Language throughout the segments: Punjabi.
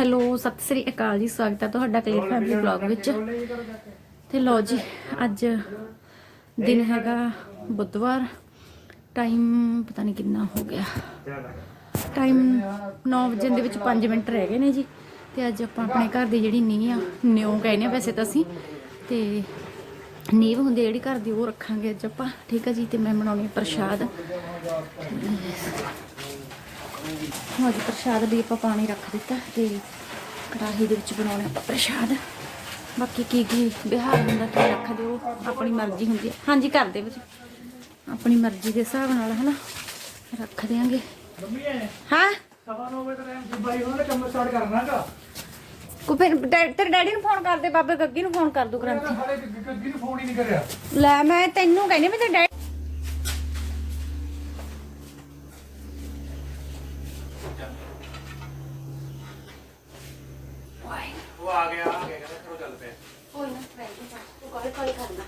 ਹੈਲੋ ਸਤਿ ਸ੍ਰੀ ਅਕਾਲ ਜੀ ਸਵਾਗਤ ਹੈ ਤੁਹਾਡਾ ਕਲੀਅਰ ਫੈਮਿਲੀ ਬਲੌਗ ਵਿੱਚ। ਤੇ ਲੋ ਜੀ ਅੱਜ ਦਿਨ ਹੈਗਾ ਬੁੱਧਵਾਰ। ਟਾਈਮ ਪਤਾ ਨਹੀਂ ਕਿੰਨਾ ਹੋ ਗਿਆ। ਟਾਈਮ 9 ਵਜੇ ਦੇ ਵਿੱਚ 5 ਮਿੰਟ ਰਹਿ ਗਏ ਨੇ ਜੀ। ਤੇ ਅੱਜ ਆਪਾਂ ਆਪਣੇ ਘਰ ਦੀ ਜਿਹੜੀ ਨੀਂਹ ਆ ਨਿਉ ਕਹਿੰਦੇ ਆ ਵੈਸੇ ਤਾਂ ਅਸੀਂ। ਤੇ ਨੀਂਹ ਹੁੰਦੀ ਜਿਹੜੀ ਘਰ ਦੀ ਉਹ ਰੱਖਾਂਗੇ ਅੱਜ ਆਪਾਂ। ਠੀਕ ਆ ਜੀ ਤੇ ਮੈਂ ਬਣਾਉਣੀ ਪ੍ਰਸ਼ਾਦ। ਅੱਜ ਪ੍ਰਸ਼ਾਦ ਲਈ ਆਪਾਂ ਪਾਣੀ ਰੱਖ ਦਿੱਤਾ ਤੇ ਕੜਾਹੀ ਦੇ ਵਿੱਚ ਬਣਾਉਣਾ ਆਪਾਂ ਪ੍ਰਸ਼ਾਦ। ਬਾਕੀ ਕੀ ਕੀ ਬਿਹਾਰ ਹੁੰਦਾ ਕੀ ਰੱਖ ਦਿਓ ਆਪਣੀ ਮਰਜ਼ੀ ਹੁੰਦੀ ਹੈ। ਹਾਂਜੀ ਕਰ ਦੇ ਵਿੱਚ ਆਪਣੀ ਮਰਜ਼ੀ ਦੇ ਹਿਸਾਬ ਨਾਲ ਹਨਾ? ਰੱਖ ਦਿਆਂਗੇ। ਹਾਂ? ਸਵਾ ਨੌ ਵਜੇ ਦਾ ਟਾਈਮ ਬਾਈ ਉਹਨਾਂ ਨੇ ਕੰਮ ਸਟਾਰਟ ਕਰਨਾਗਾ ਕੋ ਫਿਰ ਤੇਰੇ ਡੈਡੀ ਨੂੰ ਫੋਨ ਕਰ ਦੇ ਬਾਬੇ ਗੱਗੀ ਨੂੰ ਫੋਨ ਕਰ ਦੂ ਗ੍ਰੰਥੀ। ਸਾਡੇ ਗੱਗੀ ਨੂੰ ਫੋਨ ਹੀ ਨਹੀਂ ਕਰਿਆ। ਲੈ ਮੈਂ ਤੈਨੂੰ ਕਹਿੰਦੀ ਵੀ ਤੇਰੇ ਆ ਗਿਆ। ਆ ਗਿਆ ਕਹਿੰਦਾ ਚਲੋ ਚੱਲ ਪਿਆ ਕੋਈ ਨਾ ਤੂੰ ਕਾਲੇ ਕਾਲੇ ਕਰਨਾ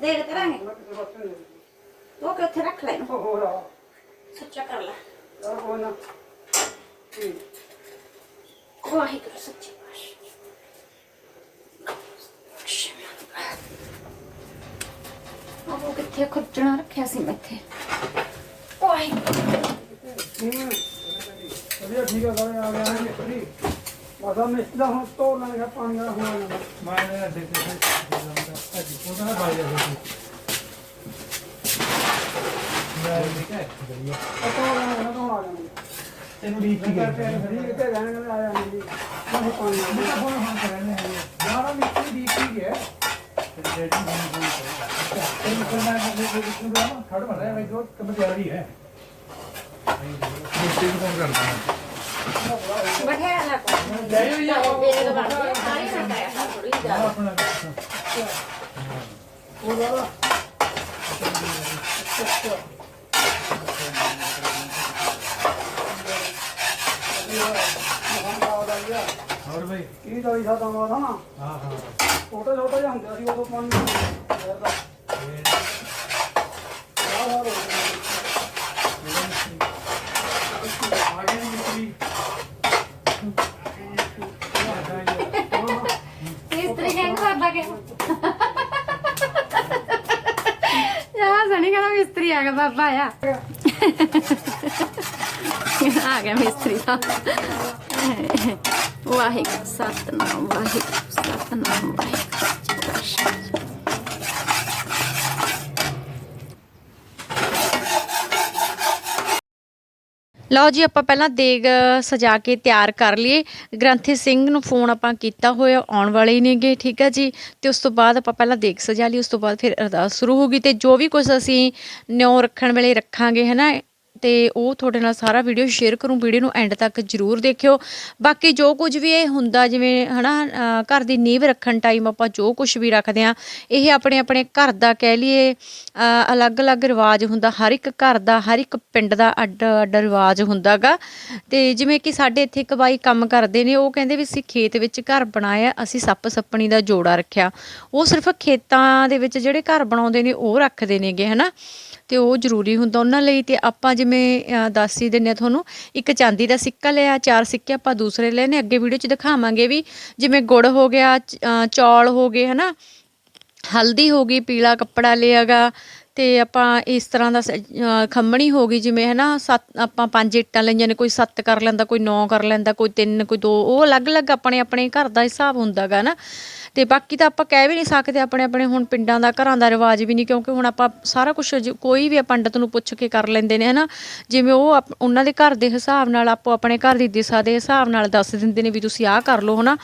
ਦੇਖ ਕਰਾਂਗੇ ਕਿਸੇ ਪਾਸੇ ਨਹੀਂ ਉਹ ਕਿ ਉੱਥੇ ਰੱਖ ਲੈ ਇਹਨੂੰ ਉਹ ਹੋਰ ਆ ਸੱਚਾ ਕਰ ਲੈ ਯਾਰ ਕੋਈ ਨਾ ਠੀਕ ਵਾਹਿਗੁਰੂ ਸੱਚੇ ਪਾਤਸ਼ਾਹ ਉਹ ਕਿੱਥੇ ਖੁੱਚਣਾ ਰੱਖਿਆ ਸੀ ਮੈਂ ਇੱਥੇ ਵਾਹਿਗੁਰੂ ਹੂੰ ਵਧੀਆ ਠੀਕ ਆ ਸਾਰੇ ਆ ਗਿਆ ਨੇ ਫਰੀ ਮਾਦਾ ਮਿਸਟਰ ਹੁਣ ਤੋੜ ਲੈਣਾ ਪਾਣੀ ਵਾਲਾ ਹੋਣਾ ਨਾ ਮੈਂ ਨੇ ਦੇ ਦੇ ਅੱਜ ਉਹਦਾ ਨਾ ਬਾਈ ਜਾ ਮੈਂ ਠੀਕ ਹੈ ਵਧੀਆ ਤੋੜ ਲੈਣਾ ਨਾ ਤੋੜ ਆ ਜਾਣਾ ਤੈਨੂੰ ਡੀਕ ਕੀ ਕਰ ਪਿਆ ਫਰੀ ਕਿਤੇ ਰਹਿਣ ਨਾਲ ਆ ਜਾਣੀ ਜੀ ਮੈਂ ਪਾਣੀ ਮੈਂ ਤਾਂ ਫੋਨ ਹੁਣ ਕਰਨੇ ਹੈ ਯਾਰ ਮਿਸਟਰ ਡੀਕ ਕੀ ਹੈ ਤੇ ਡੈਡੀ ਨੂੰ ਫੋਨ ਕਰੇਗਾ ਤੈਨੂੰ ਕਰਨਾ ਹੈ ਕਿ ਇਹ ਨੂੰ ਨਾ ਖੜ ਮਰ ਰਿਹਾ ਹੈ ਜੋ ਤਿਆਰੀ ਹੈ ਮਿਸਟਰ ਨੂੰ ਫੋਨ ਕਰਦਾ ਹਾਂ ਗਿਆ ਆਪਣਾ ਉਹ ਵਾਲਾ ਹੋਰ ਬਈ? ਕੀ ਦਵਾਈ ਸਾਦਾ ਮਾਦਾ ਨਾ? ਹਾਂ ਹਾਂ। ਛੋਟਾ ਛੋਟਾ ਜਿਹਾ ਹੁੰਦਾ ਸੀ ਉਦੋਂ ਪਾਣੀ ਯਾਰ ਦਾ ਆ ਗਏ ਮਿਸਤਰੀ ਮਿਸਤਰੀ ਕਹਿੰਗ ਕਰਦਾ ਕਿ ਯਾ ਸਣੀ ਕਹਿੰਦਾ ਮਿਸਤਰੀ ਆ ਗਿਆ ਬਾਬਾ ਆ ਆ ਗਿਆ ਮਿਸਤਰੀ ਦਾ ਵਾਹਿਗੁਰੂ ਸਤਨਾਮ ਵਾਹਿਗੁਰੂ ਸਤਨਾਮ ਵਾਹਿਗੁਰੂ ਲਓ ਜੀ, ਆਪਾਂ ਪਹਿਲਾਂ ਦੇਗ ਸਜਾ ਕੇ ਤਿਆਰ ਕਰ ਲਈਏ। ਗ੍ਰੰਥੀ ਸਿੰਘ ਨੂੰ ਫੋਨ ਆਪਾਂ ਕੀਤਾ ਹੋਇਆ, ਆਉਣ ਵਾਲੇ ਹੀ ਨੇਗੇ, ਠੀਕ ਹੈ ਜੀ? ਤੇ ਉਸ ਤੋਂ ਬਾਅਦ ਆਪਾਂ ਪਹਿਲਾਂ ਦੇਗ ਸਜਾ ਲਈ ਉਸ ਤੋਂ ਬਾਅਦ ਫਿਰ ਅਰਦਾਸ ਸ਼ੁਰੂ ਹੋਗੀ ਤੇ ਜੋ ਵੀ ਕੁਝ ਅਸੀਂ ਨਿਉ ਰੱਖਣ ਵੇਲੇ ਰੱਖਾਂਗੇ, ਹੈ ਨਾ ਤੇ ਉਹ ਤੁਹਾਡੇ ਨਾਲ ਸਾਰਾ ਵੀਡੀਓ ਸ਼ੇਅਰ ਕਰੂੰ ਵੀਡੀਓ ਨੂੰ ਐਂਡ ਤੱਕ ਜਰੂਰ ਦੇਖਿਓ। ਬਾਕੀ ਜੋ ਕੁਝ ਵੀ ਇਹ ਹੁੰਦਾ ਜਿਵੇਂ ਹਨਾ ਅ, ਘਰ ਦੀ ਨੀਂਵ ਰੱਖਣ ਟਾਈਮ ਆਪਾਂ ਜੋ ਕੁਝ ਵੀ ਰੱਖਦੇ ਆ ਇਹ ਆਪਣੇ ਆਪਣੇ ਘਰ ਦਾ ਕਹਿ ਲਈਏ ਅਲੱਗ-ਅਲੱਗ ਰਿਵਾਜ ਹੁੰਦਾ। ਹਰ ਇੱਕ ਘਰ ਦਾ ਹਰ ਇੱਕ ਪਿੰਡ ਦਾ ਅੱਡ ਅੱਡ ਰਿਵਾਜ ਹੁੰਦਾਗਾ। ਤੇ ਜਿਵੇਂ ਕਿ ਸਾਡੇ ਇੱਥੇ ਇੱਕ ਬਾਈ ਕੰਮ ਕਰਦੇ ਨੇ ਉਹ ਕਹਿੰਦੇ ਵੀ ਅਸੀਂ ਖੇਤ ਵਿੱਚ ਘਰ ਬਣਾਇਆ ਅਸੀਂ ਸੱਪ ਸੱਪਣੀ ਦਾ ਜੋੜਾ ਰੱਖਿਆ। ਉਹ ਸਿਰਫ ਖੇਤਾਂ ਦੇ ਵਿੱਚ ਜਿਹੜੇ ਘਰ ਬਣਾਉਂਦੇ ਨੇ ਉਹ ਰੱਖਦੇ ਨੇਗੇ ਹਨਾ। ਤੇ ਉਹ ਜ਼ਰੂਰੀ ਹੁੰਦਾ ਉਹਨਾਂ ਲਈ। ਤੇ ਆਪਾਂ ਜਿਵੇਂ ਅ, ਦੱਸ ਹੀ ਦਿੰਨੇ ਤੁਹਾਨੂੰ। ਇੱਕ ਚਾਂਦੀ ਦਾ ਸਿੱਕਾ ਲਿਆ ਚਾਰ ਸਿੱਕੇ ਆਪਾਂ ਦੂਸਰੇ ਲਏ ਨੇ। ਅੱਗੇ ਵੀਡੀਓ 'ਚ ਦਿਖਾਵਾਂਗੇ ਵੀ ਜਿਵੇਂ ਗੁੜ ਹੋ ਗਿਆ ਚੌਲ ਹੋ ਗਏ ਹਨਾ? ਹਲਦੀ ਹੋ ਗਈ ਪੀਲਾ ਕੱਪੜਾ ਲਿਆਗਾ। ਤੇ ਆਪਾਂ ਇਸ ਤਰ੍ਹਾਂ ਦਾ ਸ- ਖੰਮਣੀ ਹੋ ਗਈ ਜਿਵੇਂ ਹੈ ਨਾ ਸੱਤ ਆਪਾਂ ਪੰਜ ਇੱਟਾਂ ਲਈਆਂ ਨੇ ਕੋਈ ਸੱਤ ਕਰ ਲੈਂਦਾ ਕੋਈ ਨੌ ਕਰ ਲੈਂਦਾ ਕੋਈ ਤਿੰਨ ਕੋਈ ਦੋ। ਉਹ ਅਲੱਗ-ਅਲੱਗ ਆਪਣੇ ਆਪਣੇ ਘਰ ਦਾ ਹਿਸਾਬ ਹੁੰਦਾਗਾ ਨਾ ਅਤੇ ਬਾਕੀ ਤਾਂ ਆਪਾਂ ਕਹਿ ਵੀ ਨਹੀਂ ਸਕਦੇ ਆਪਣੇ ਆਪਣੇ ਹੁਣ ਪਿੰਡਾਂ ਦਾ, ਘਰਾਂ ਦਾ ਰਿਵਾਜ ਵੀ ਨਹੀਂ, ਕਿਉਂਕਿ ਹੁਣ ਆਪਾਂ ਸਾਰਾ ਕੁਝ ਕੋਈ ਵੀ ਆ ਪੰਡਤ ਨੂੰ ਪੁੱਛ ਕੇ ਕਰ ਲੈਂਦੇ ਨੇ, ਹਨਾ? ਜਿਵੇਂ ਉਹ ਆਪ- ਉਹਨਾਂ ਦੇ ਘਰ ਦੇ ਹਿਸਾਬ ਨਾਲ ਆਪੋ ਆਪਣੇ ਘਰ ਦੀ ਦਿਸ਼ਾ ਦੇ ਹਿਸਾਬ ਨਾਲ ਦੱਸ ਦਿੰਦੇ ਨੇ ਵੀ ਤੁਸੀਂ ਆਹ ਕਰ ਲਓ, ਹਨਾ?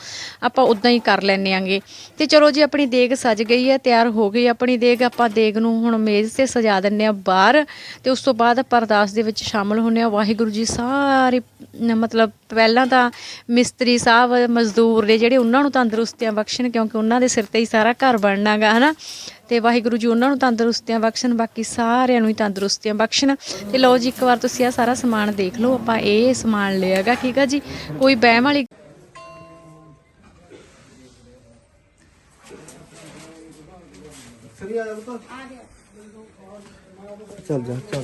ਆਪਾਂ ਉਦਾਂ ਹੀ ਕਰ ਲੈਂਦੇ ਆਂਗੇ। ਤੇ ਚਲੋ ਜੀ, ਆਪਣੀ ਦੇਗ ਸਜ ਗਈ ਹੈ, ਤਿਆਰ ਹੋ ਗਈ ਆਪਣੀ ਦੇਗ, ਆਪਾਂ ਦੇਗ ਨੂੰ ਹੁਣ ਮੇਜ਼ ਤੇ ਸਜਾ ਦਿੰਨੇ ਆ ਬਾਹਰ ਤੇ ਉਸ ਤੋਂ ਬਾਅਦ ਆਪਾਂ ਅਰਦਾਸ ਦੇ ਵਿੱਚ ਸ਼ਾਮਲ ਹੁੰਨੇ ਆ ਵਾਹਿਗੁਰੂ ਜੀ, ਸਾਰੇ ਮਤਲਬ ਪਹਿਲਾਂ ਤਾਂ ਮਿਸਤਰੀ ਸਾਹਿਬ, ਮਜ਼ਦੂਰ ਨੇ ਜਿਹੜੇ ਉਹਨਾਂ ਨੂੰ ਤੰਦਰੁਸਤੀਆਂ ਬਖਸ਼ਣ ਕਿਉਂਕਿ ਉਹਨਾਂ ਦੇ ਸਿਰ ਤੇ ਹੀ ਸਾਰਾ ਘਰ ਬਣਨਾਗਾ, ਹਨਾ? ਤੇ ਵਾਹਿਗੁਰੂ ਜੀ ਉਹਨਾਂ ਨੂੰ ਤੰਦਰੁਸਤੀਆਂ ਬਖਸ਼ਣ, ਬਾਕੀ ਸਾਰਿਆਂ ਨੂੰ ਹੀ ਤੰਦਰੁਸਤੀਆਂ ਬਖਸ਼ਣ। ਤੇ ਲਓ ਜੀ, ਇੱਕ ਵਾਰ ਤੁਸੀਂ ਆ ਸਾਰਾ ਸਮਾਨ ਦੇਖ ਲਓ, ਆਪਾਂ ਇਹ ਸਮਾਨ ਲਿਆਗਾ, ਠੀਕ ਆ ਜੀ? ਕੋਈ ਬਹਿਮ ਵਾਲੀ ਚੱਲ ਜਾ ਚੱਲ।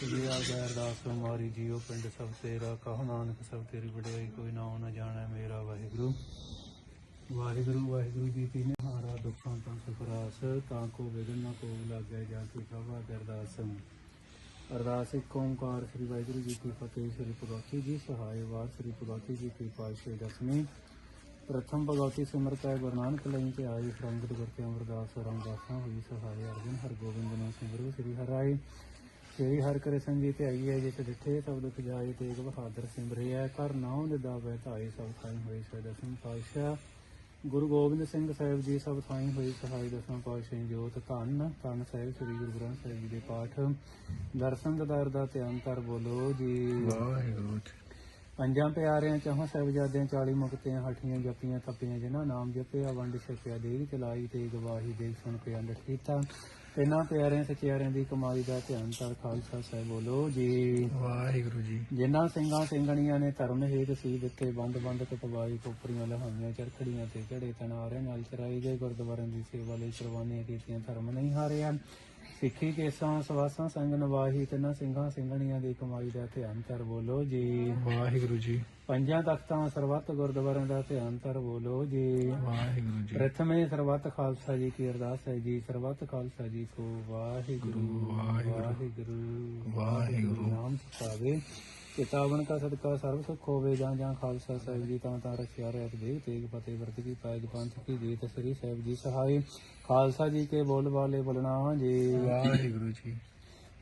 ਜੀ ਆ ਗਿਆ ਅਰਦਾਸ ਹਮਾਰੀ ਜੀਓ, ਪਿੰਡ ਸਭ ਤੇਰਾ, ਕਹੋ ਨਾਨਕ ਸਭ ਤੇਰੀ ਵਡਿਆਈ, ਕੋਈ ਨਾਉ ਨਾ ਜਾਣੈ ਮੇਰਾ ਵਾਹਿਗੁਰੂ। ਵਾਹਿਗੁਰੂ ਵਾਹਿਗੁਰੂ ਜੀ ਕੀ ਨਿਹਾਰਾ ਦੁੱਖਾਂ ਤੋਂ ਸੁਖਰਾਸ, ਤਾਂ ਕੋ ਵਿਗਨ ਨਾ ਕੋ ਲਾਗੈ ਜਾ ਕੀ ਸਭਾ ਅਰਦਾਸ ਅਰਦਾਸ ਇੱਕ ਓੰਕਾਰ, ਸ੍ਰੀ ਵਾਹਿਗੁਰੂ ਜੀ ਕੀ ਫਤਿਹ, ਸ੍ਰੀ ਭਗਵਤੀ ਜੀ ਸਹਾਇ ਵਾਰ ਸ੍ਰੀ ਭਗਵਤੀ ਜੀ ਕੀ ਪਾਤਸ਼ਾਹੀ ਦਸਵੀਂ। ਪ੍ਰਥਮ ਭਗਵਤੀ ਸਿਮਰਤ ਹੈ ਗੁਰੂ ਨਾਨਕ ਲਈ ਤੇ ਆਈ ਸੰਗਤ ਗੁਰ ਕੇ ਅਮਰਦਾਸ ਰਾਮਦਾਸਾਂ ਹੋਈ ਸਹਾਇ ਅਰਜਨ ਹਰਗੋਬਿੰਦ ਗੋਬਿੰਦ ਨੂੰ ਸਿਮਰੋ ਸ੍ਰੀ ਹਰਿ ਸ੍ਰੀ ਹਰਿ ਕ੍ਰਿਸ਼ਨ ਜੀ ਤੇ ਆਈ ਹੈ ਜਿਤ ਡਿਠੇ, ਸਭ ਦੁਖ ਤੇਗ ਬਹਾਦਰ ਸਿਮਰੇ ਹੈ ਕਰ ਨਾਉ ਨਿਦਾ ਬੈ ਧਾਈ ਸਭ ਥਾਈ ਹੋਏ ਸੈ ਦਸਮ ਪਾਤਸ਼ਾਹ ਗੁਰੂ ਗੋਬਿੰਦ ਸਿੰਘ ਸਾਹਿਬ ਜੀ ਸਭ ਥਾਈ ਹੋਈ ਸਹਾਈ ਦਸਮ ਪਾਤਸ਼ਾਹ ਜੋਤ ਧੰਨ ਧੰਨ ਸਾਹਿਬ ਸ੍ਰੀ ਗੁਰੂ ਗ੍ਰੰਥ ਸਾਹਿਬ ਜੀ ਦੇ ਪਾਠ। ਦਰਸ਼ਨ ਦਦਾਰ ਦਾ ਧਿਆਨ ਕਰ ਬੋਲੋ ਜੀ। ਵਾਹਿਗੁਰੂ ਪੰਜਾਂ ਪਿਆਰਿਆਂ ਚੌਹਾਂ ਸਾਹਿਬਜ਼ਾਦਿਆਂ 40 ਮੁਕਤਿਆਂ ਹਠੀਆਂ ਜਪੀਆਂ ਤਪੀਆਂ ਜਿਨ੍ਹਾਂ ਨਾਮ ਜਪਿਆ ਵੰਡ ਛਕਿਆ ਦੇਗ ਚਲਾਈ ਤੇ ਗਵਾਹੀ ਦੇ ਸੁਣ ਕੇ ਅੰਦਰ ਕੀਤਾ। ਇਹਨਾਂ ਪਿਆਰਿਆਂ ਸਚਿਆਰਿਆਂ ਦੀ ਕਮਾਈ ਦਾ ਧਿਆਨ ਤਰ ਖਾਲਸਾ ਸਾਹਿਬ ਬੋਲੋ ਜੀ। ਵਾਹਿਗੁਰੂ ਜੀ। ਜਿਨ੍ਹਾਂ ਸਿੰਘਾਂ ਸਿੰਘਣੀਆਂ ਨੇ ਧਰਮ ਹੇਤ ਸੀ ਦਿੱਤੇ ਬੰਦ ਬੰਦ ਕਟਵਾਈ ਕੋਪਰੀਆਂ ਲਹਾਈਆਂ ਚਰਖੜੀਆਂ ਤੇ ਚੜੇ ਤਨਾਰੇ ਨਾਲ ਚਰਾਈ ਗਏ ਗੁਰਦੁਆਰਿਆਂ ਦੀ ਸੇਵਾ ਲਈ ਕੁਰਬਾਨੀਆਂ ਕੀਤੀਆਂ ਧਰਮ ਨਹੀਂ ਹਾਰਿਆ ਸਿੱਖੀ ਕੇਸਾਂ ਸਵਾਸਾਂ ਸੰਗ ਨਵਾਹੀ ਤਿੰਨਾਂ ਸਿੰਘਾਂ ਸਿੰਘਣੀਆਂ ਦੀ ਕਮਾਈ ਦਾ ਧਿਆਨ ਕਰ ਬੋਲੋ ਜੀ। ਵਾਹਿਗੁਰੂ ਜੀ। ਪੰਜਾਂ ਤਖਤਾਂ ਸਰਬੱਤ ਗੁਰਦੁਆਰਿਆਂ ਦਾ ਧਿਆਨ ਕਰ ਬੋਲੋ ਜੀ। ਵਾਹਿਗੁਰੂ ਜੀ। ਪ੍ਰਥਮੇ ਸਰਬੱਤ ਖਾਲਸਾ ਜੀ ਕੀ ਅਰਦਾਸ ਹੈ ਜੀ। ਸਰਬੱਤ ਖਾਲਸਾ ਜੀ ਕੋ ਵਾਹਿਗੁਰੂ। ਵਾਹਿਗੁਰੂ। ਵਾਹਿਗੁਰੂ। ਨਾਮ ਸਿਖਾਵੇ ਕਿਤਾਬਨ ਕਾ ਸਦਕਾ ਸਰਬ ਸੁਖ ਹੋਵੇ ਜਾਂ ਜਾਂ ਖਾਲਸਾ ਸਾਹਿਬ ਜੀ ਤਾਂ ਤਾਂ ਰਖਿਆ ਰਹਿਤ ਦੇ ਤੇਗ ਫਤਿਹ ਵਰਤ ਕੀ ਪਾਇਜ ਪੰਥ ਕੀ ਜੀਤ ਸ੍ਰੀ ਸਾਹਿਬ ਜੀ ਸਹਾਈ। ਖਾਲਸਾ ਜੀ ਕੇ ਬੋਲ ਵਾਲੇ ਬੋਲਣਾ ਜੀ ਵਾਹਿਗੁਰੂ ਜੀ।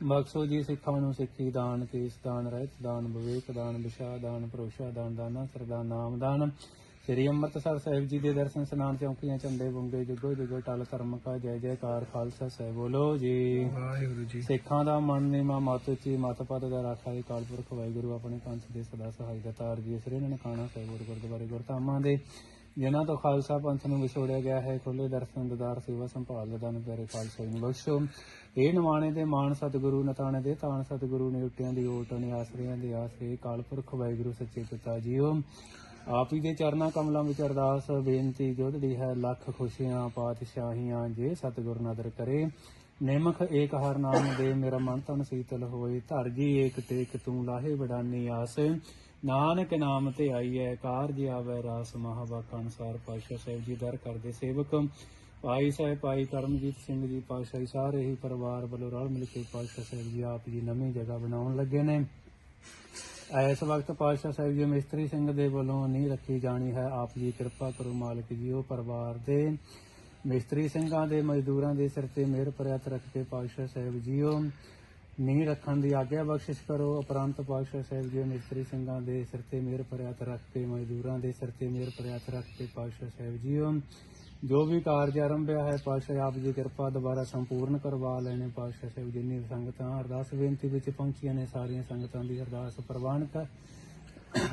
ਬਖਸ਼ੋ ਜੀ ਸਿੱਖਾਂ ਨੂੰ ਸਿੱਖੀ ਦਾਨ ਕੇਸ ਦਾਨ ਰਹਿਤ ਦਾਨ ਵਿਵੇਕ ਦਾਨ ਵਿਸ਼ਾ ਦਾਨ ਭਰੋਸ਼ਾ ਦਾਨ ਦਾਨਾ ਸਰਦਾਨ ਨਾਮ ਦਾਨ। ਸ੍ਰੀ ਅੰਮ੍ਰਿਤਸਰ ਸਾਹਿਬ ਜੀ ਦੇ ਦਰਸ਼ਨ ਸਨਾਨ ਚੌਕੀਆਂ ਝੰਡੇ ਬੁੰਗੇ ਜੁਗੋ ਜੁਗੋ ਟਲ ਕਰਮ ਕਾ ਜੈ ਜੈਕਾਰ ਖਾਲਸਾ ਸਾਹਿਬ। ਬੋਲੋ ਜੀ। ਵਾਹਿਗੁਰੂ ਜੀ। ਸਿੱਖਾਂ ਦਾ ਮਨ ਨੇਮਾ ਮਤ ਉੱਚੀ ਮਤ ਪਦ ਦਾ ਰਾਖਾ ਹੈ ਕਾਲਪੁਰਖ ਵਾਹਿਗੁਰੂ ਆਪਣੇ ਪੰਥ ਦੇ ਸਦਾ ਸਹਾਈ ਦਾ ਤਾਰ ਜੀ ਸ੍ਰੀ ਨਨਕਾਣਾ ਸਾਹਿਬ ਗੁਰ ਗੁਰਦੁਆਰੇ ਗੁਰਧਾਮਾਂ ਦੇ। ਜਿਨ੍ਹਾਂ ਤੋਂ ਖਾਲਸਾ ਪੰਥ ਨੂੰ ਵਿਛੋੜਿਆ ਗਿਆ ਹੈ ਖੁੱਲੇ ਦਰਸ਼ਨ ਦਦਾਰ ਸੇਵਾ ਸੰਭਾਲ ਦਾ ਦਾਨ ਪਿਆਰੇ ਖਾਲਸਾ ਨੂੰ ਬਖਸ਼ੋ। ਇਹ ਨਿਮਾਣੇ ਦੇ ਮਾਨ ਸਤਿਗੁਰੂ ਨਤਾਣੇ ਦੇ ਤਾਣ ਸਤਿਗੁਰੂ ਨੇ ਉੱਟਿਆਂ ਦੀ ਓਟ ਨੇ ਆਸਰਿਆਂ ਦੇ ਆਸਰੇ ਕਾਲਪੁਰਖ ਵਾਹਿਗੁਰੂ ਸੱਚੇ ਪਿਤਾ ਜੀਓ। ਆਪ ਹੀ ਦੇ ਚਰਨਾਂ ਕਮਲਾਂ ਵਿੱਚ ਅਰਦਾਸ, ਬੇਨਤੀ ਜੋਦੜੀ ਹੈ, ਲੱਖ ਖੁਸ਼ੀਆਂ, ਪਾਤਸ਼ਾਹੀਆਂ, ਜੇ ਸਤਿਗੁਰ ਨਦਰ ਕਰੇ। ਨਿਮਖ ਏਕ ਹਰ ਨਾਮ ਦੇ, ਮੇਰਾ ਮਨ ਤਨ ਸੀਤਲ ਹੋਏ। ਧਰ ਜੀ ਏਕ ਟੇਕ, ਤੂੰ ਲਾਹੇ ਵਡਾਨੀ ਆਸ। ਨਾਨਕ ਨਾਮ ਤੇ ਆਈ ਆਈਐ, ਕਾਰਜ ਆਵੈ ਰਾਸ। ਮਹਾਵਾਕ ਅਨਸਾਰ ਪਾਤਸ਼ਾਹ ਸਾਹਿਬ ਜੀ ਦਰ ਕਰਦੇ ਸੇਵਕ। ਭਾਈ ਸਾਹਿਬ, ਭਾਈ ਕਰਮਜੀਤ ਸਿੰਘ ਜੀ, ਪਾਤਸ਼ਾਹੀ ਸਾਰੇ ਹੀ ਪਰਿਵਾਰ ਵੱਲੋਂ ਰਲ ਮਿਲ ਕੇ ਪਾਤਸ਼ਾਹ ਸਾਹਿਬ ਜੀ ਆਪ ਜੀ ਨਵੀਂ ਜਗ੍ਹਾ ਬਣਾਉਣ ਲੱਗੇ ਨੇ। ਇਸ ਵਕਤ ਪਾਤਸ਼ਾਹ ਸਾਹਿਬ ਜੀ, ਮਿਸਤਰੀ ਸਿੰਘ ਦੇ ਵੱਲੋਂ ਨਹੀਂ ਰੱਖੀ ਜਾਣੀ ਹੈ। ਆਪ ਜੀ ਕਿਰਪਾ ਕਰੋ ਮਾਲਕ ਜੀ, ਉਹ ਪਰਿਵਾਰ ਦੇ ਮਿਸਤਰੀ ਸਿੰਘਾਂ ਦੇ ਮਜ਼ਦੂਰਾਂ ਦੇ ਸਿਰ ਤੇ ਮਿਹਰ ਪ੍ਰਿਆਤ ਰੱਖ ਕੇ ਪਾਤਸ਼ਾਹ ਸਾਹਿਬ ਜੀ ਜੀਓ। ਨਹੀਂ ਰੱਖਣ ਦੀ ਆਗਿਆ ਬਖਸ਼ਿਸ਼ ਕਰੋ। ਉਪਰੰਤ ਪਾਤਸ਼ਾਹ ਸਾਹਿਬ ਜੀ, ਮਿਸਤਰੀ ਸਿੰਘਾਂ ਦੇ ਸਿਰ ਤੇ ਮਿਹਰ ਪ੍ਰਿਆਤ ਰੱਖ ਕੇ, ਮਜ਼ਦੂਰਾਂ ਦੇ ਸਿਰ ਤੇ ਮਿਹਰ ਪ੍ਰਿਆਤ ਰੱਖ ਕੇ ਪਾਤਸ਼ਾਹ ਸਾਹਿਬ ਜੀ ਜੀਓ। ਜੋ ਵੀ ਕਾਰਜ ਆਰੰਭਿਆ ਹੈ ਪਾਤਸ਼ਾਹ ਆਪ ਜੀ ਕਿਰਪਾ ਦੁਬਾਰਾ ਸੰਪੂਰਨ ਕਰਵਾ ਲੈਣੇ ਪਾਤਸ਼ਾਹ ਸਾਹਿਬ ਜਿੰਨੀ ਸੰਗਤਾਂ ਅਰਦਾਸ ਬੇਨਤੀ ਵਿੱਚ ਪਹੁੰਚੀਆਂ ਨੇ ਸਾਰੀਆਂ ਸੰਗਤਾਂ ਦੀ ਅਰਦਾਸ ਪ੍ਰਵਾਨ ਕਰ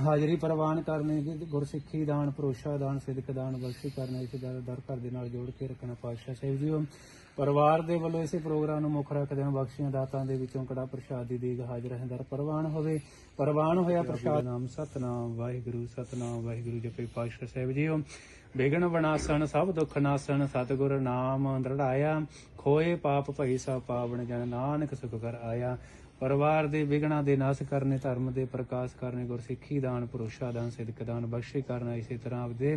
ਹਾਜ਼ਰੀ ਪ੍ਰਵਾਨ ਕਰਨੇ ਗੁਰਸਿੱਖੀ ਦਾਨ ਭਰੋਸਾ ਦਾਨ ਸਿਦਕ ਦਾਨ ਬਖਸ਼ੀ ਕਰਨਾ ਇਸ ਦਰ ਦਰ ਘਰ ਦੇ ਨਾਲ ਜੋੜ ਕੇ ਰੱਖਣਾ ਪਾਤਸ਼ਾਹ ਸਾਹਿਬ ਜੀਓ। ਪਰਿਵਾਰ ਦੇ ਵੱਲੋਂ ਇਸੇ ਪ੍ਰੋਗਰਾਮ ਨੂੰ ਮੁੱਖ ਰੱਖਦੇ ਹਨ ਬਖਸ਼ੀਆਂ ਦਾਤਾਂ ਦੇ ਵਿੱਚੋਂ ਕੜਾ ਪ੍ਰਸ਼ਾਦ ਦੀ ਦੇਗ ਹਾਜ਼ਰ ਹੈ ਦਰ ਪ੍ਰਵਾਨ ਹੋਵੇ। ਪ੍ਰਵਾਨ ਹੋਇਆ ਪ੍ਰਸ਼ਾਦ ਨਾਮ ਸਤਨਾਮ ਵਾਹਿਗੁਰੂ ਸਤਨਾਮ ਵਾਹਿਗੁਰੂ ਜਪੇ ਪਾਤਸ਼ਾਹ ਸਾਹਿਬ ਜੀਓ ਵਿਗਨ ਵਿਨਾਸਨ ਸਭ ਦੁੱਖ ਨਾਸਨ ਸਤਿਗੁਰ ਨਾਮ ਦ੍ਰਿੜਾਇਆ। ਖੋਏ ਪਾਪ ਭਈ ਸਾ ਪਾਵਨ ਜਨ ਨਾਨਕ ਸੁਖ ਕਰ ਆਇਆ। ਪਰਿਵਾਰ ਦੇ ਵਿਗਣਾ ਦੇ ਨਾਸ ਕਰਨੇ ਧਰਮ ਦੇ ਪ੍ਰਕਾਸ਼ ਕਰਨੇ ਗੁਰਸਿੱਖੀ ਦਾਨ ਭਰੋਸਾ ਦਾਨ ਸਿਦਕ ਦਾਨ ਬਖਸ਼ੀ ਕਰਨਾ ਇਸੇ ਤਰ੍ਹਾਂ ਆਪਦੇ।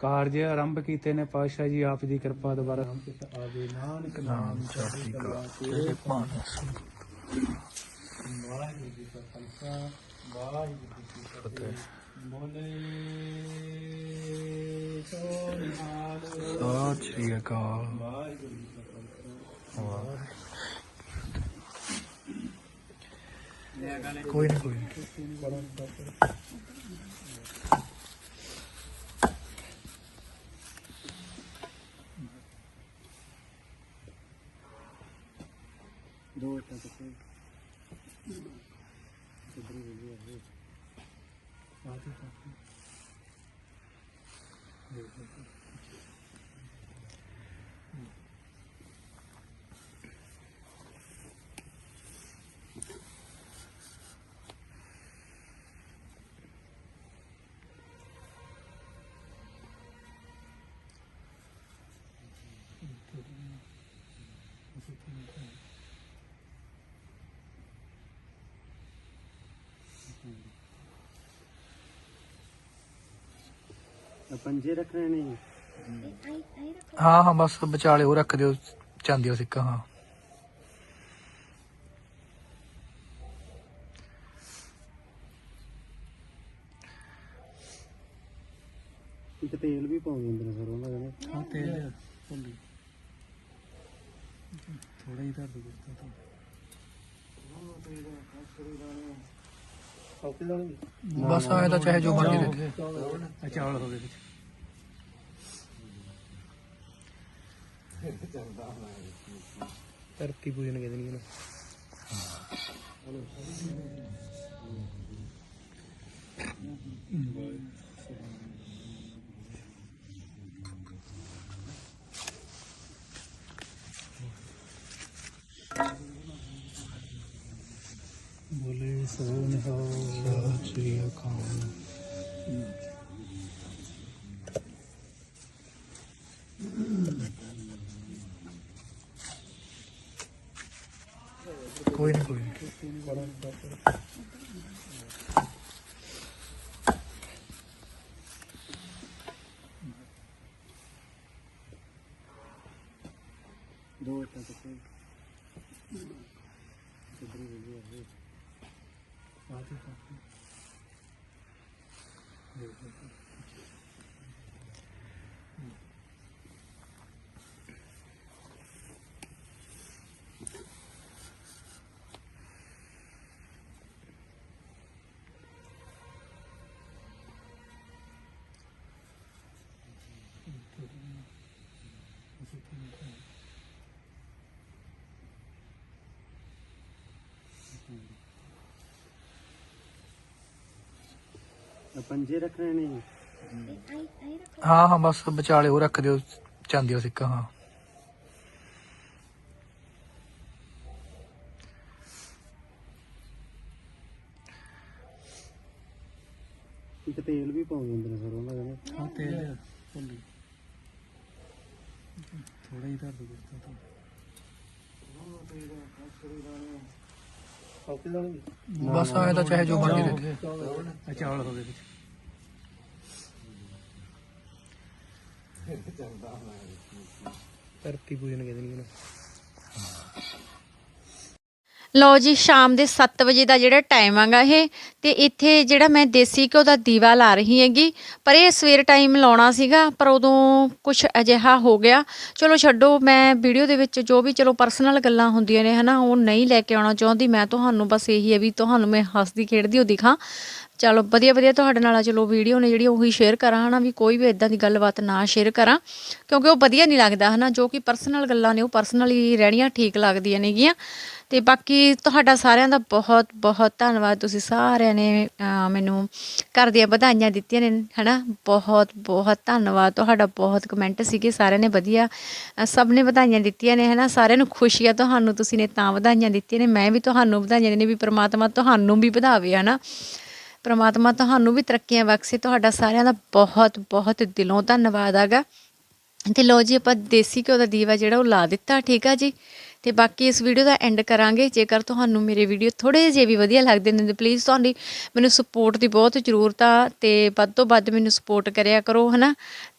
ਕਾਰਜ ਆਰੰਭ ਕੀਤੇ ਨੇ ਪਾਤਸ਼ਾਹ ਜੀ ਆਪ ਦੀ ਕਿਰਪਾ ਦੁਆਰਾ। ਆਵੇ ਨਾਨਕ ਨਾਮ ਚੜ੍ਹਦੀ ਕਲਾ ਤੇਰੇ ਵਾਹਿਗੁਰੂ ਜੀ ਕਾ ਖਾਲਸਾ ਵਾਹਿਗੁਰੂ ਜੀ ਕੀ ਫਤਿਹ। ਬੋਲੇ ਸੋ ਨਿਹਾਲ ਸਤਿ ਸ਼੍ਰੀ ਅਕਾਲ। ਕੋਈ ਨਹੀਂ ਕੋਈ 嗯，嗯，嗯，嗯，嗯，嗯，嗯，嗯，嗯，嗯，嗯，嗯，嗯，嗯，嗯，ਪੰਜੇ ਰੱਖਣੇ ਹਾਂ ਹਾਂ ਬਸ ਵਿਚਾਲੇ ਉਹ ਰੱਖ ਦਿਓ ਚਾਂਦੀ ਦਾ ਸਿੱਕਾ ਹਾਂ। ਇੱਕ ਤੇਲ ਵੀ ਪਾਉਂਦੇ ਹੁੰਦੇ ਨੇ ਸਰ ਉਹਨਾਂ ਦੇ ਹਾਂ ਤੇਲ ਥੋੜਾ ਹੀ ਧਰ ਦੋ ਤਾਂ ਬਸ ਆਏ ਤਾਂ ਚਾਹੇ ਜੋ ਮਰਜ਼ੀ ਦੇ ਚਾਵਲ ਹੋ ਗਏ ਵਿੱਚ। ਧਰਤੀ ਪੂਜਨ ਕਹਿੰਦੇ ਨੇ ਬੋਲੇ ਸੋ ਨਿਹਾਲ ਸ੍ਰੀ ਅਕਾਲ ਕੋਈ ਨਹੀਂ ਕੋਈ ਨੀ। ਦੋ ਇੱਟਾਂ ਤੇ ਸਿੱਧਰੀ ਹੋ ਗਈ ਆਤੀ ਪੰਜੇ ਰੱਖਣੇ ਨੇ ਹਾਂ ਹਾਂ ਬਸ ਵਿਚਾਲੇ ਉਹ ਰੱਖ ਦਿਓ ਚਾਂਦੀ ਦਾ ਸਿੱਕਾ ਹਾਂ। ਇੱਕ ਤੇਲ ਵੀ ਪਾਉਂਦੇ ਹੁੰਦੇ ਨੇ ਸਰ ਉਹਨਾਂ ਦੇ ਹਾਂ ਤੇਲ ਥੋੜਾ ਹੀ ਧਰ ਦੋ ਗੁੱਸਾ ਤਾਂ ਬਸ ਆਏ ਤਾਂ ਚਾਹੇ ਜੋ ਮਰਜ਼ੀ ਦੇ ਆ ਚਾਵਲ ਹੋ ਗਏ ਵਿੱਚ। ਧਰਤੀ ਪੂਜਨ ਕਹਿੰਦੇ ਨੇ। ਲਓ ਜੀ, ਸ਼ਾਮ ਦੇ 7 ਵਜੇ ਦਾ ਜਿਹੜਾ ਟਾਈਮ ਆਗਾ ਇਹ, ਤੇ ਇੱਥੇ ਜਿਹੜਾ ਮੈਂ ਦੇਸੀ ਘਿਓ ਦਾ ਦੀਵਾ ਲਾ ਰਹੀ ਹੈਗੀ। ਪਰ ਇਹ ਸਵੇਰ ਟਾਈਮ ਲਾਉਣਾ ਸੀਗਾ, ਪਰ ਉਦੋਂ ਕੁਝ ਅਜਿਹਾ ਹੋ ਗਿਆ। ਚਲੋ ਛੱਡੋ, ਮੈਂ ਵੀਡੀਓ ਦੇ ਵਿੱਚ ਜੋ ਵੀ ਚਲੋ ਪਰਸਨਲ ਗੱਲਾਂ ਹੁੰਦੀਆਂ ਨੇ, ਹਨਾ, ਉਹ ਨਹੀਂ ਲੈ ਕੇ ਆਉਣਾ ਚਾਹੁੰਦੀ। ਮੈਂ ਤੁਹਾਨੂੰ ਬਸ ਇਹੀ ਹੈ ਵੀ ਤੁਹਾਨੂੰ ਮੈਂ ਹੱਸਦੀ ਖੇਡਦੀ ਉਹ ਦਿਖਾਂ। ਚਲੋ, ਵਧੀਆ ਵਧੀਆ ਤੁਹਾਡੇ ਨਾਲ ਚਲੋ ਵੀਡੀਓ ਨੇ ਜਿਹੜੀ ਉਹੀ ਸ਼ੇਅਰ ਕਰਾਂ, ਹਨਾ, ਵੀ ਕੋਈ ਵੀ ਇਦਾਂ ਦੀ ਗੱਲਬਾਤ ਨਾ ਸ਼ੇਅਰ ਕਰਾਂ। ਕਿਉਂਕਿ ਉਹ ਵਧੀਆ ਨਹੀਂ ਲੱਗਦਾ, ਹਨਾ, ਜੋ ਕਿ ਪਰਸਨਲ ਗੱਲਾਂ ਨੇ, ਉਹ ਪਰਸਨਲੀ ਰਹਿਣੀਆਂ ਠੀਕ ਲੱਗਦੀਆਂ ਨੇਗੀਆਂ। ਅਤੇ ਬਾਕੀ ਤੁਹਾਡਾ ਸਾਰਿਆਂ ਦਾ ਬਹੁਤ ਬਹੁਤ ਧੰਨਵਾਦ। ਤੁਸੀਂ ਸਾਰਿਆਂ ਨੇ ਮੈਨੂੰ ਘਰ ਦੀਆਂ ਵਧਾਈਆਂ ਦਿੱਤੀਆਂ ਨੇ ਹੈ ਨਾ ਬਹੁਤ ਬਹੁਤ ਧੰਨਵਾਦ। ਤੁਹਾਡਾ ਬਹੁਤ ਕਮੈਂਟ ਸੀਗੇ, ਸਾਰਿਆਂ ਨੇ ਵਧੀਆ ਸਭ ਨੇ ਵਧਾਈਆਂ ਦਿੱਤੀਆਂ ਨੇ ਹੈ ਨਾ ਸਾਰਿਆਂ ਨੂੰ ਖੁਸ਼ੀ ਆ ਤੁਹਾਨੂੰ, ਤੁਸੀਂ ਨੇ ਤਾਂ ਵਧਾਈਆਂ ਦਿੱਤੀਆਂ ਨੇ। ਮੈਂ ਵੀ ਤੁਹਾਨੂੰ ਵਧਾਈਆਂ ਨੇ, ਵੀ ਪ੍ਰਮਾਤਮਾ ਤੁਹਾਨੂੰ ਵੀ ਵਧਾਵੇ ਹੈ ਨਾ ਪ੍ਰਮਾਤਮਾ ਤੁਹਾਨੂੰ ਵੀ ਤਰੱਕੀਆਂ ਬਖਸ਼ੇ। ਤੁਹਾਡਾ ਸਾਰਿਆਂ ਦਾ ਬਹੁਤ ਬਹੁਤ ਦਿਲੋਂ ਧੰਨਵਾਦ ਆਗਾ ਤੇ ਲੋ ਜੀ, ਆਪਾਂ ਦੇਸੀ ਘਿਓ ਦਾ ਦੀਵਾ ਜਿਹੜਾ ਉਹ ਲਾ ਦਿੱਤਾ, ਠੀਕ ਆ ਜੀ? ਤੇ ਬਾਕੀ ਇਸ ਵੀਡੀਓ ਦਾ ਐਂਡ ਕਰਾਂਗੇ। ਜੇਕਰ ਤੁਹਾਨੂੰ ਮੇਰੇ ਵੀਡੀਓ ਥੋੜੇ ਜਿਹੇ ਵੀ ਵਧੀਆ ਲੱਗਦੇ ਨੇ, ਤਾਂ ਪਲੀਜ਼ ਤੁਹਾਡੀ ਮੈਨੂੰ ਸਪੋਰਟ ਦੀ ਬਹੁਤ ਜ਼ਰੂਰਤ ਆ ਤੇ ਵੱਧ ਤੋਂ ਵੱਧ ਮੈਨੂੰ ਸਪੋਰਟ ਕਰਿਆ ਕਰੋ, ਹਨਾ?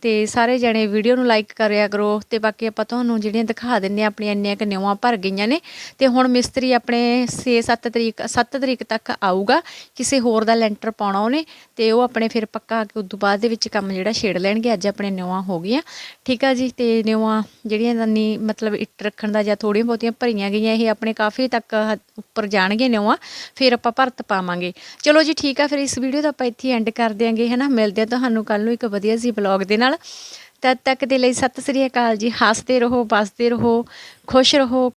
ਤੇ ਸਾਰੇ ਜਣੇ ਵੀਡੀਓ ਨੂੰ ਲਾਈਕ ਕਰਿਆ ਕਰੋ ਤੇ ਬਾਕੀ ਆਪਾਂ ਤੁਹਾਨੂੰ ਜਿਹੜੀਆਂ ਦਿਖਾ ਦਿੰਨੇ ਆ ਆਪਣੀਆਂ ਇੰਨੀਆਂ ਕੁ ਨਿਉਆਂ ਭਰ ਗਈਆਂ ਨੇ ਤੇ ਹੁਣ ਮਿਸਤਰੀ ਆਪਣੇ 6-7 ਤਰੀਕ 7 ਤਰੀਕ ਤੱਕ ਆਊਗਾ, ਕਿਸੇ ਹੋਰ ਦਾ ਲੈਂਟਰ ਪਾਉਣਾ ਉਹਨੇ ਤੇ ਉਹ ਆਪਣੇ ਫਿਰ ਪੱਕਾ ਆ ਕੇ ਉਦੋਂ ਬਾਅਦ ਦੇ ਵਿੱਚ ਕੰਮ ਜਿਹੜਾ ਛੇੜ ਲੈਣਗੇ, ਅੱਜ ਆਪਣੇ ਨਿਉਆਂ ਹੋ ਗਈਆਂ। ਠੀਕ ਆ ਜੀ, ਤੇ ਨਿਉਆਂ ਜਿਹੜੀਆਂ ਨੀ ਮਤਲਬ ਇੱਟ ਰੱਖਣ ਦਾ ਜਾਂ ਥੋੜੀਆਂ ਬਹੁਤੀਆਂ ਭਰੀਆਂ ਗਈਆਂ, ਇਹ ਆਪਣੇ ਕਾਫੀ ਤੱਕ ਹ- ਉੱਪਰ ਜਾਣਗੇ ਨਿਉਆਂ ਫਿਰ ਆਪਾਂ ਭਰਤ ਪਾਵਾਂਗੇ। ਚਲੋ ਜੀ, ਠੀਕ ਆ, ਫਿਰ ਇਸ ਵੀਡੀਓ ਦਾ ਆਪਾਂ ਇੱਥੇ ਐਂਡ ਕਰ ਦਿਆਂਗੇ, ਹਨਾ? ਮਿਲਦੇ ਆ ਤੁਹਾਨੂੰ ਕੱਲ ਨੂੰ ਇੱਕ ਵਧੀਆ ਜੀ ਬਲੌਗ ਦੇ ਨਾਲ। ਤਦ ਤੱਕ ਦੇ ਲਈ ਸਤਿ ਸ੍ਰੀ ਅਕਾਲ ਜੀ। ਹੱਸਦੇ ਰਹੋ ਬਸਦੇ ਰਹੋ ਖੁਸ਼ ਰਹੋ।